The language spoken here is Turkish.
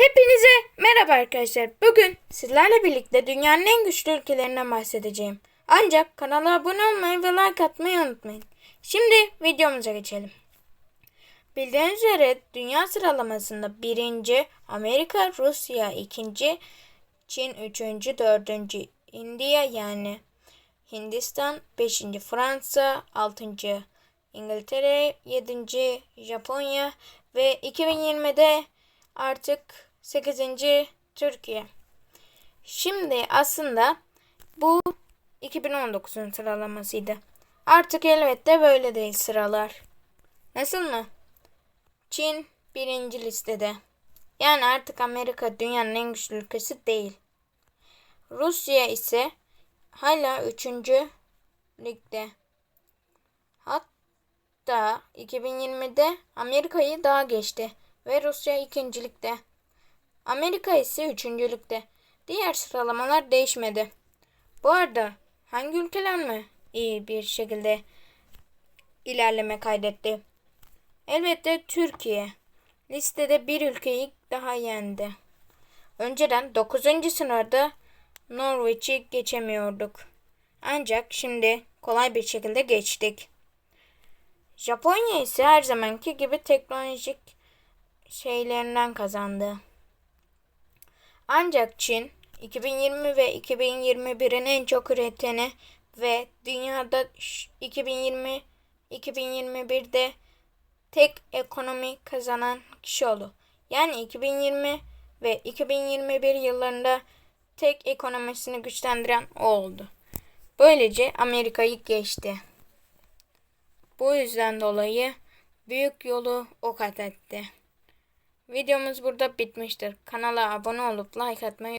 Hepinize merhaba arkadaşlar. Bugün sizlerle birlikte dünyanın en güçlü ülkelerinden bahsedeceğim. Ancak kanala abone olmayı ve like atmayı unutmayın. Şimdi videomuza geçelim. Bildiğiniz üzere dünya sıralamasında birinci Amerika, Rusya ikinci, Çin üçüncü, dördüncü India yani Hindistan, beşinci Fransa, altıncı İngiltere, yedinci Japonya ve 2020'de artık 8. Türkiye. Şimdi aslında bu 2019'un sıralamasıydı. Artık elbette böyle değil sıralar. Nasıl mı? Çin birinci listede. Yani artık Amerika dünyanın en güçlü ülkesi değil. Rusya ise hala 3. ligde. Hatta 2020'de Amerika'yı daha geçti ve Rusya ikincilikte. Amerika ise üçüncülükte. Diğer sıralamalar değişmedi. Bu arada hangi ülkeler mi iyi bir şekilde ilerleme kaydetti? Elbette Türkiye. Listede bir ülkeyi daha yendi. Önceden 9. sınırda Norveç'i geçemiyorduk. Ancak şimdi kolay bir şekilde geçtik. Japonya ise her zamanki gibi teknolojik şeylerinden kazandı. Ancak Çin 2020 ve 2021'in en çok üreteni ve dünyada 2020 2021'de tek ekonomi kazanan kişi oldu. Yani 2020 ve 2021 yıllarında tek ekonomisini güçlendiren o oldu. Böylece Amerika'yı geçti. Bu yüzden dolayı büyük yolu o kat etti. Videomuz burada bitmiştir. Kanala abone olup like atmayı